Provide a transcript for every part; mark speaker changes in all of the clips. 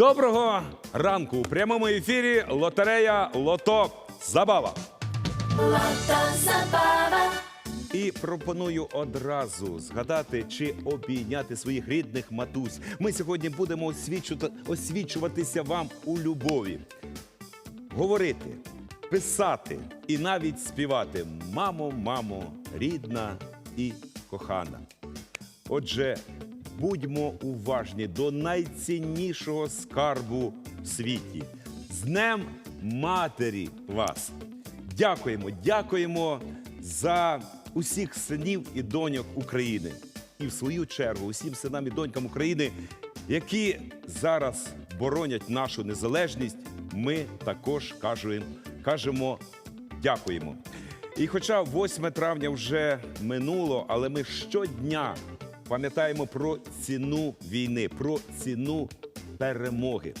Speaker 1: Доброго ранку! У прямому ефірі лотерея Лото Забава. І пропоную одразу згадати чи обійняти своїх рідних матусь. Ми сьогодні будемо освічувати, освічуватися вам у любові, говорити, писати і навіть співати Мамо, мамо, рідна і кохана. Отже, будьмо уважні до найціннішого скарбу в світі. З Днем Матері вас! Дякуємо, дякуємо за усіх синів і доньок України. І в свою чергу усім синам і донькам України, які зараз боронять нашу незалежність, ми також кажемо, кажемо дякуємо. І хоча 8 травня вже минуло, але ми щодня пам'ятаємо про ціну війни, про ціну перемоги.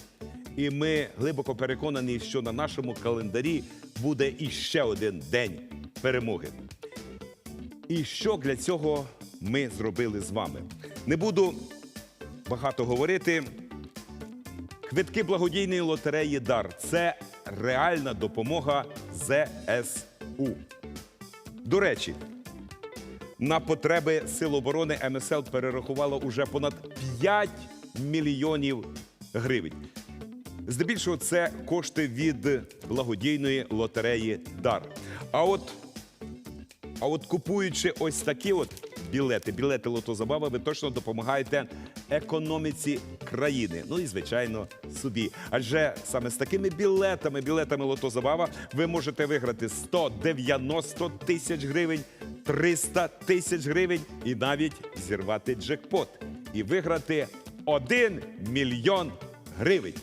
Speaker 1: І ми глибоко переконані, що на нашому календарі буде іще один день перемоги. І що для цього ми зробили з вами? Не буду багато говорити. Квитки благодійної лотереї Дар це реальна допомога ЗСУ. До речі, на потреби Сил оборони МСЛ перерахувало уже понад 5 мільйонів гривень. Здебільшого це кошти від благодійної лотереї Дар. А от, а от купуючи ось такі от білети, білети лотозабава, ви точно допомагаєте економіці країни. Ну і звичайно собі. Адже саме з такими білетами, білетами лотозабава, ви можете виграти 190 тисяч гривень, 300 тисяч гривень і навіть зірвати джекпот і виграти 1 мільйон гривень.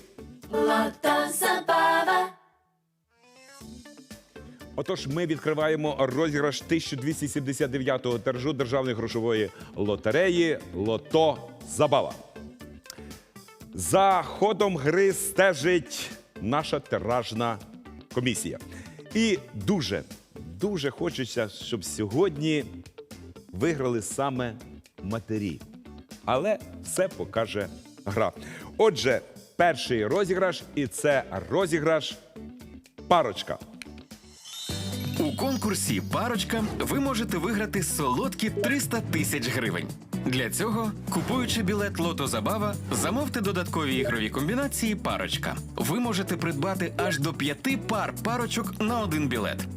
Speaker 1: Отож, ми відкриваємо розіграш 1279-го тиражу державної грошової лотереї Лото Забава. За ходом гри стежить наша тиражна комісія. І дуже, дуже хочеться, щоб сьогодні виграли саме матері. Але все покаже гра. Отже, перший розіграш, і це розіграш парочка.
Speaker 2: У конкурсі Парочка ви можете виграти солодкі 300 тисяч гривень. Для цього, купуючи білет Лото Забава, замовте додаткові ігрові комбінації Парочка. Ви можете придбати аж до п'яти пар парочок на один білет.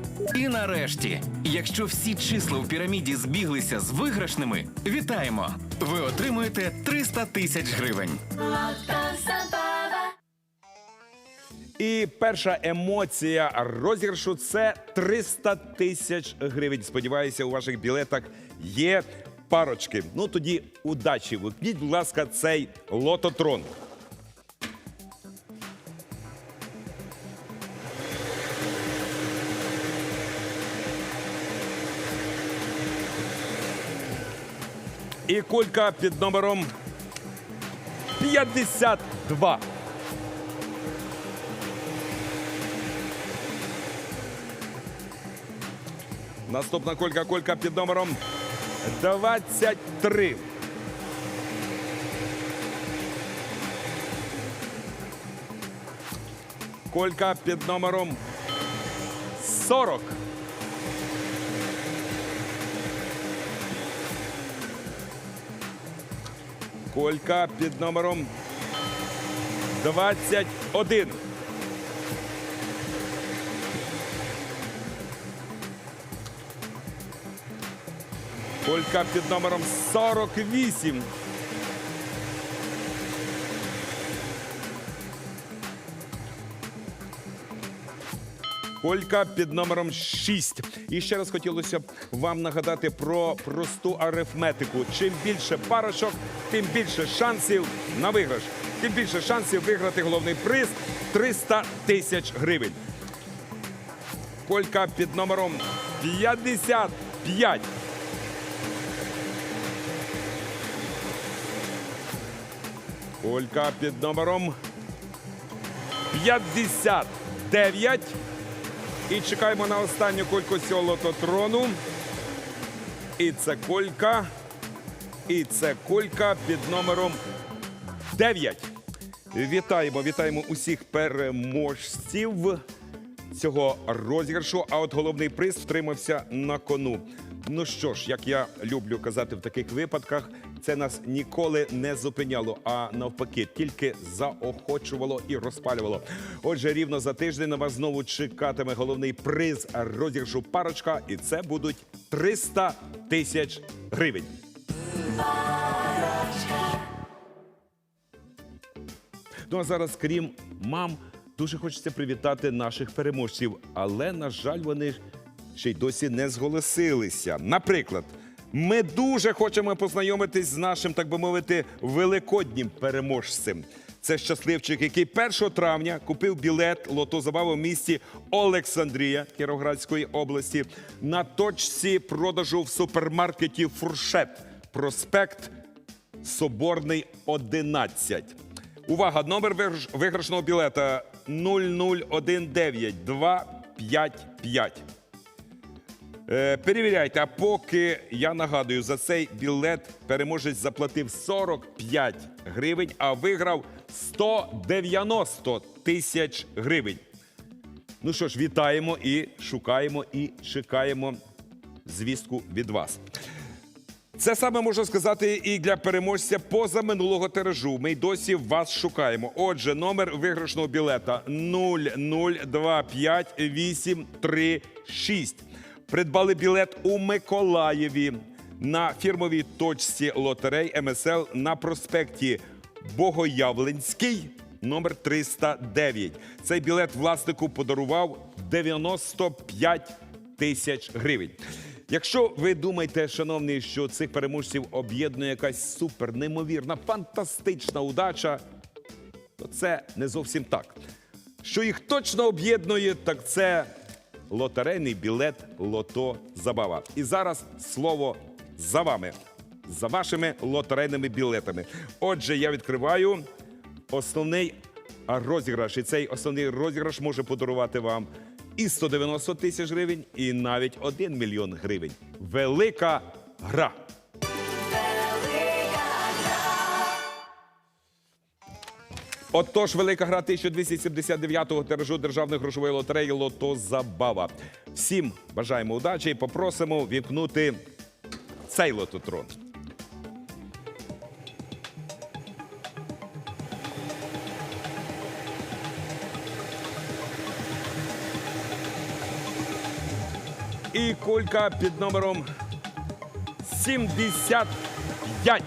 Speaker 2: І нарешті, якщо всі числа в піраміді збіглися з виграшними, вітаємо! Ви отримуєте 300 тисяч гривень.
Speaker 1: І перша емоція розіграшу це 300 тисяч гривень. Сподіваюся, у ваших білетах є парочки. Ну тоді удачі. Випніть, будь ласка, цей лототрон. І кулька під номером 52. Наступна колька, колька під номером 23. Колька під номером 40. Колька під номером 21. Колька під номером 48. Колька під номером 6. І ще раз хотілося б вам нагадати про просту арифметику. Чим більше парочок, тим більше шансів на виграш. тим більше шансів виграти головний приз 300 тисяч гривень. Колька під номером 55. Колька під номером 59. І чекаємо на останню кольку цього лототрону. І це колька. І це колька під номером 9. Вітаємо, вітаємо усіх переможців цього розіграшу. А от головний приз втримався на кону. Ну що ж, як я люблю казати в таких випадках, це нас ніколи не зупиняло, а навпаки, тільки заохочувало і розпалювало. Отже, рівно за тиждень на вас знову чекатиме головний приз розіграшу парочка, і це будуть 300 тисяч гривень. Ну а зараз, крім мам, дуже хочеться привітати наших переможців, але, на жаль, вони ще й досі не зголосилися. Наприклад, ми дуже хочемо познайомитись з нашим, так би мовити, великоднім переможцем. Це щасливчик, який 1 травня купив білет лото-забаву в місті Олександрія Кіровоградської області на точці продажу в супермаркеті Фуршет. Проспект Соборний 11. Увага! Номер виграшного білета 0019255. Е, перевіряйте, а поки я нагадую, за цей білет переможець заплатив 45 гривень, а виграв 190 тисяч гривень. Ну що ж, вітаємо і шукаємо і чекаємо звістку від вас. Це саме можна сказати і для переможця поза минулого тиражу. Ми й досі вас шукаємо. Отже, номер виграшного білета 0025836. Придбали білет у Миколаєві на фірмовій точці лотерей МСЛ на проспекті Богоявленський. Номер 309. Цей білет власнику подарував 95 тисяч гривень. Якщо ви думаєте, шановні, що цих переможців об'єднує якась супер, неймовірна, фантастична удача, то це не зовсім так. Що їх точно об'єднує, так це лотерейний білет Лото Забава. І зараз слово за вами, за вашими лотерейними білетами. Отже, я відкриваю основний розіграш. І цей основний розіграш може подарувати вам і 190 тисяч гривень, і навіть 1 мільйон гривень. Велика гра. Отож, велика гра 1279-го тиражу державної грошової лотереї Лото Забава. Всім бажаємо удачі і попросимо вімкнути цей лототрон. І кулька під номером 75.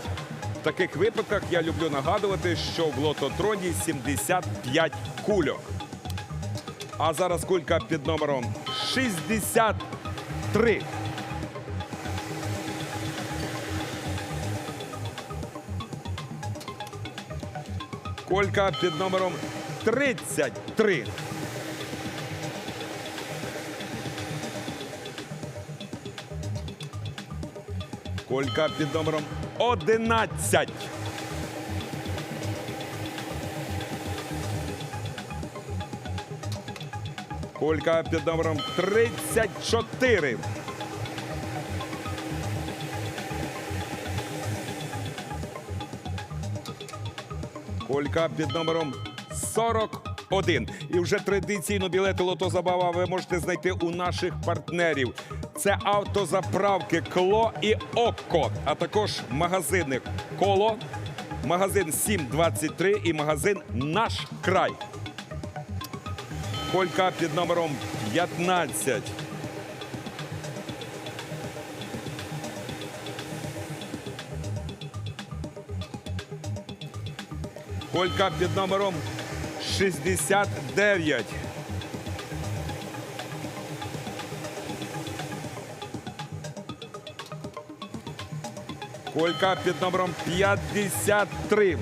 Speaker 1: Таких випадках я люблю нагадувати, що в лототроні 75 кульок. А зараз кулька під номером 63. Колька під номером 33. Колька під номером 11. Колька під номером 34. Колька під номером 41. І вже традиційно білети Лото Забава ви можете знайти у наших партнерів. Це автозаправки Кло і Окко, а також магазини Коло, магазин 723 і магазин Наш край. Колька під номером 15. Колька під номером 69. Колька під номером 53.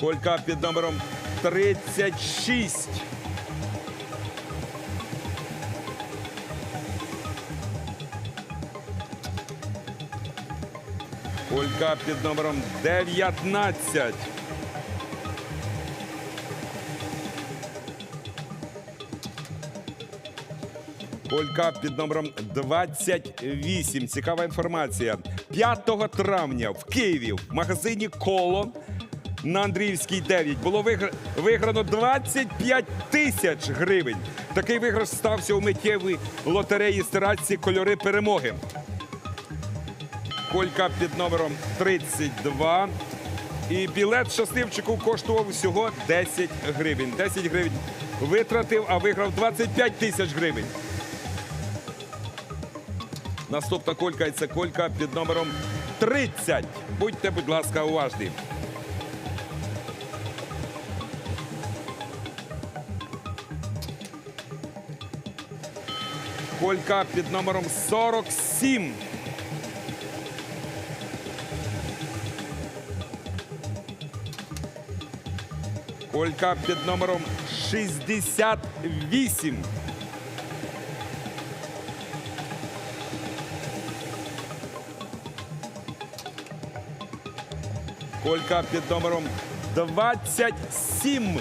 Speaker 1: Колька під номером 36. Колька під номером 19. Колька під номером 28. Цікава інформація. 5 травня в Києві в магазині Коло на Андріївській 9 було виграно 25 тисяч гривень. Такий виграш стався у миттєвій лотереї стиральці кольори перемоги. Колька під номером 32. І білет щасливчику коштував всього 10 гривень. 10 гривень витратив, а виграв 25 тисяч гривень. Наступна колька це колька під номером 30. Будьте, будь ласка, уважні. Колька під номером 47. Колька під номером 68. Колька під номером 27.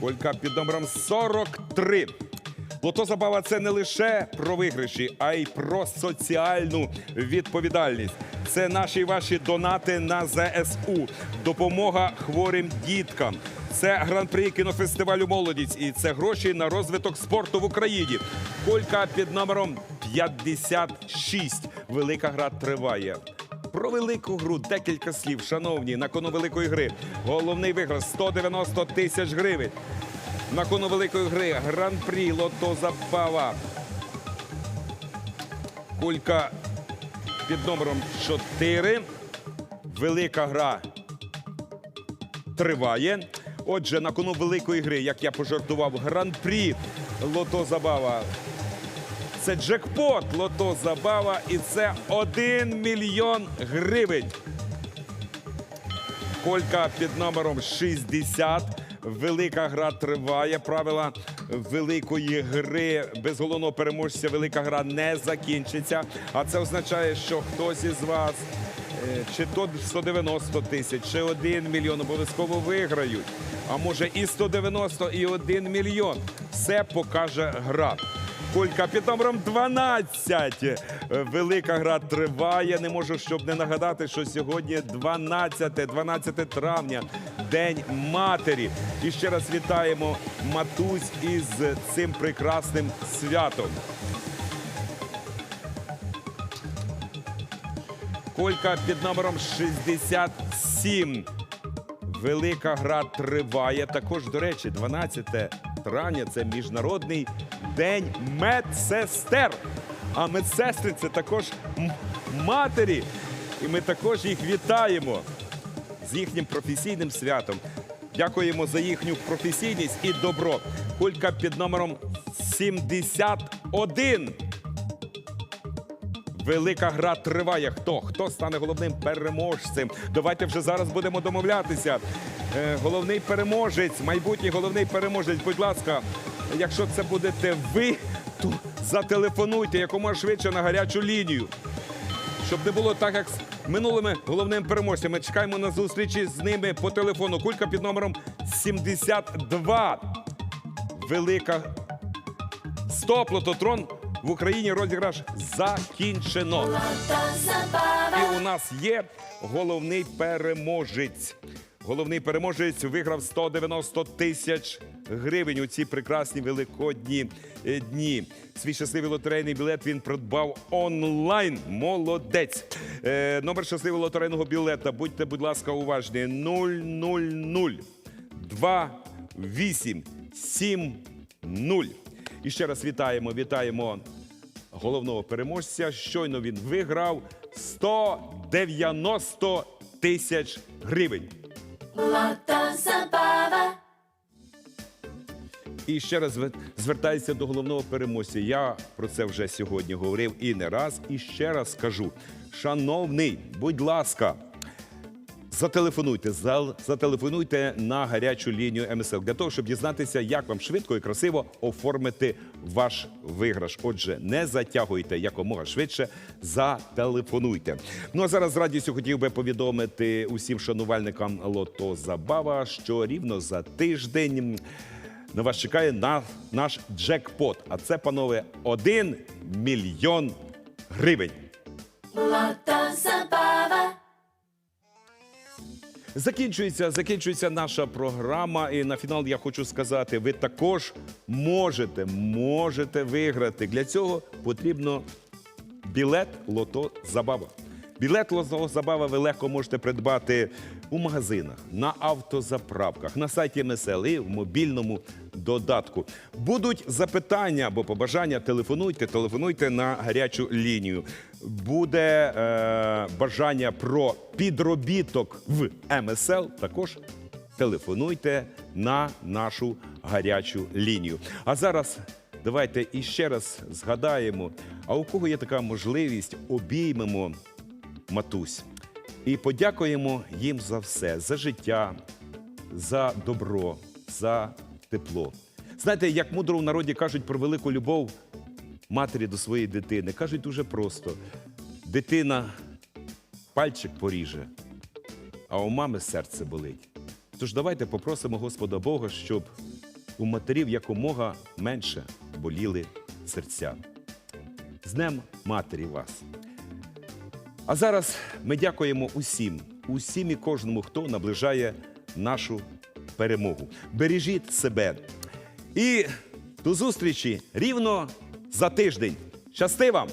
Speaker 1: Колька під номером 43. Лото забава це не лише про виграші, а й про соціальну відповідальність. Це наші ваші донати на ЗСУ, допомога хворим діткам. Це гран-при кінофестивалю Молодість і це гроші на розвиток спорту в Україні. Колька під номером 56. Велика гра триває. Про велику гру декілька слів, шановні, на кону великої гри. Головний виграш 190 тисяч гривень. На кону великої гри гран-прі Лото Забава. Кулька під номером 4. Велика гра триває. Отже, на кону великої гри, як я пожартував, гран-прі Лото Забава. Це джекпот Лото Забава і це 1 мільйон гривень. Колька під номером 60. Велика гра триває. Правила великої гри без головного переможця велика гра не закінчиться. А це означає, що хтось із вас, е, чи то 190 тисяч, чи 1 мільйон обов'язково виграють. А може і 190, і 1 мільйон. Все покаже гра. Колька під номером 12. Е, Велика гра триває. Не можу, щоб не нагадати, що сьогодні 12, 12 травня, День матері. І ще раз вітаємо матусь із цим прекрасним святом. Колька під номером 67. Велика гра триває. Також, до речі, 12 травня це міжнародний день медсестер. А медсестри це також матері. І ми також їх вітаємо з їхнім професійним святом. Дякуємо за їхню професійність і добро. Кулька під номером 71. Велика гра триває. Хто? Хто стане головним переможцем? Давайте вже зараз будемо домовлятися. Е, головний переможець, майбутній головний переможець. Будь ласка, якщо це будете ви, то зателефонуйте якомога швидше на гарячу лінію. Щоб не було так, як з минулими головними переможцями. Чекаємо на зустрічі з ними по телефону. Кулька під номером 72. Велика Стоп, лототрон в Україні розіграш закінчено. І у нас є головний переможець. Головний переможець виграв 190 тисяч гривень у ці прекрасні великодні е, дні. Свій щасливий лотерейний білет він придбав онлайн. Молодець. Е, номер щасливого лотерейного білета. Будьте, будь ласка, уважні. 000 2 8 7 0. І ще раз вітаємо, вітаємо головного переможця. Щойно він виграв 190 тисяч гривень.
Speaker 3: Lata Zabava,
Speaker 1: І ще раз звер- звертаюся до головного переможця. Я про це вже сьогодні говорив і не раз, і ще раз скажу. Шановний, будь ласка, Зателефонуйте, зателефонуйте на гарячу лінію МСЛ для того, щоб дізнатися, як вам швидко і красиво оформити ваш виграш. Отже, не затягуйте якомога швидше, зателефонуйте. Ну а зараз з радістю хотів би повідомити усім шанувальникам Лото Забава, що рівно за тиждень на вас чекає на наш джекпот. А це, панове, 1 мільйон гривень.
Speaker 3: Lota Zabava.
Speaker 1: Закінчується, закінчується наша програма. І на фінал я хочу сказати: ви також можете, можете виграти. Для цього потрібно білет Лото Забава. Білет Лото Забава ви легко можете придбати у магазинах, на автозаправках, на сайті МСЛ в мобільному додатку. Будуть запитання або побажання, телефонуйте, телефонуйте на гарячу лінію. Буде е, бажання про підробіток в МСЛ. Також телефонуйте на нашу гарячу лінію. А зараз давайте іще раз згадаємо: а у кого є така можливість, обіймемо матусь і подякуємо їм за все, за життя, за добро, за тепло. Знаєте, як мудро в народі кажуть про велику любов матері до своєї дитини, кажуть дуже просто: дитина пальчик поріже, а у мами серце болить. Тож давайте попросимо Господа Бога, щоб у матерів якомога менше боліли серця. З Днем Матері вас! А зараз ми дякуємо усім, усім і кожному, хто наближає нашу перемогу. Бережіть себе. І до зустрічі рівно за тиждень. Щасти вам!